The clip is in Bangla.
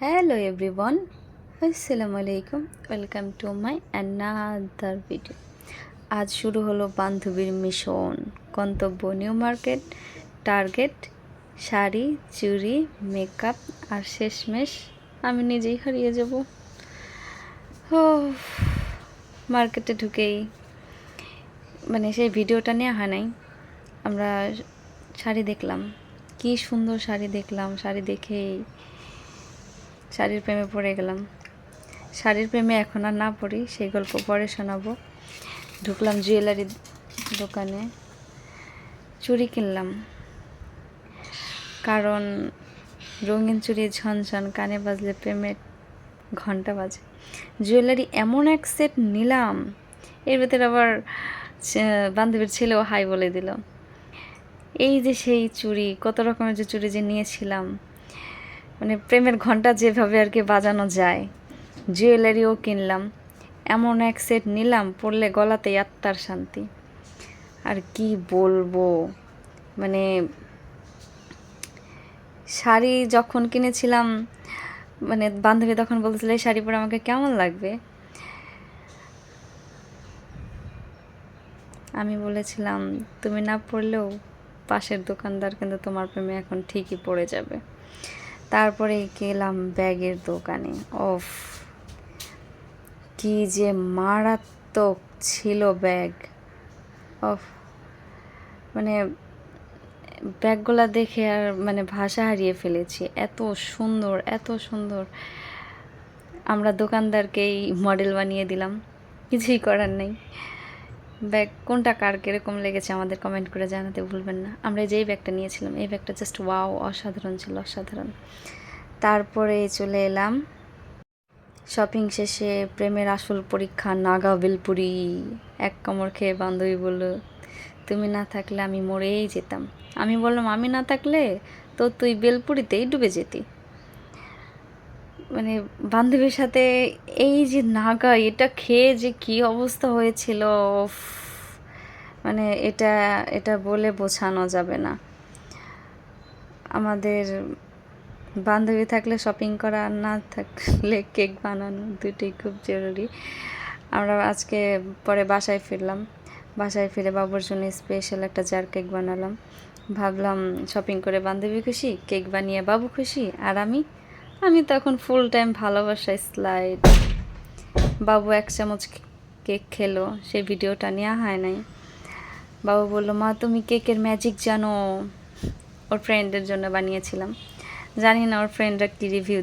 হ্যালো এভরিওয়ান আসসালামু আলাইকুম welcome to my another video আজ শুরু হলো বান্ধবীর মিশন গন্তব্য নিউ মার্কেট টার্গেট শাড়ি, চুড়ি মেকআপ আর শেষমেশ আমি নিজেই হারিয়ে যাব। ও মার্কেটে ঢুকেই মানে সেই ভিডিওটা নেওয়া হয় নাই। আমরা শাড়ি দেখলাম। কি সুন্দর শাড়ি দেখলাম, শাড়ি দেখেই শাড়ির প্রেমে পড়ে গেলাম। শাড়ির প্রেমে এখন আর না পড়ি, সেই গল্প পরে শোনাবো। ঢুকলাম জুয়েলারি দোকানে। চুড়ি কিনলাম। কারণ রঙিন চুড়ি ঝনঝন, কানে বাজলে প্রেমের ঘণ্টা বাজে। জুয়েলারি এমন এক সেট নিলাম, এর ভেতরে আবার বান্ধবীর ছেলেও হাই বলে দিল, এই যে সেই চুড়ি, কত রকমের যে চুড়ি যে নিয়েছিলাম মানে প্রেমের ঘণ্টা যেভাবে আর কি বাজানো যায়। জুয়েলারিও কিনলাম। এমন এক সেট নিলাম, পরলে গলাতে আত্মার শান্তি। আর কি বলব? মানে শাড়ি যখন কিনেছিলাম মানে বান্ধবী তখন বলতেছিল এই শাড়ি পরে আমাকে কেমন লাগবে? আমি বলেছিলাম, তুমি না পরলেও পাশের দোকানদার কিন্তু তোমার প্রেমে এখন ঠিকই পড়ে যাবে। তারপরে গেলাম ব্যাগের দোকানে। অফ কি যে মারাত্মক ছিল ব্যাগ। অফ মানে ব্যাগগুলা দেখে আর মানে ভাষা হারিয়ে ফেলেছি। এত সুন্দর এত সুন্দর। আমরা দোকানদারকেই মডেল বানিয়ে দিলাম। কিছুই করার নেই। ব্যাগ, কোনটা কার কীরকম লেগেছে আমাদের কমেন্ট করে জানাতে ভুলবেন না। আমরা যেই ব্যাগটা নিয়েছিলাম, এই ব্যাগটা জাস্ট ওয়াও অসাধারণ ছিল, অসাধারণ। তারপরে চলে এলাম। শপিং শেষে প্রেমের আসল পরীক্ষা, নাগা বেলপুরি, এক কামড় খেয়ে বান্ধবী বলল, তুমি না থাকলে আমি মরেই যেতাম। আমি বললাম, আমি না থাকলে তো তুই বেলপুরিতেই ডুবে যেতি। মানে বান্ধবীর সাথে এই যে নাগা, এটা খেয়ে যে কি অবস্থা হয়েছিল মানে এটা এটা বলে বোঝানো যাবে না। আমাদের বান্ধবী থাকলে শপিং করা আর না থাকলে কেক বানানো দুটোই খুব জরুরি। আমরা আজকে পরে বাসায় ফিরলাম। বাসায় ফিরে বাবুর জন্য স্পেশাল একটা জার কেক বানালাম। ভাবলাম শপিং করে বান্ধবী খুশি কেক বানিয়ে বাবু খুশি, আর আমি আমি তখন ফুল টাইম ভালোবাসা স্লাইড বাবু এক চামচ কেক খেলো সেই ভিডিওটা নেওয়া হয় নাই। বাবু বলল, মা, তুমি কেকের ম্যাজিক জানো। ওর ফ্রেন্ডের জন্য বানিয়েছিলাম। জানি না ওর ফ্রেন্ডরা কী রিভিউ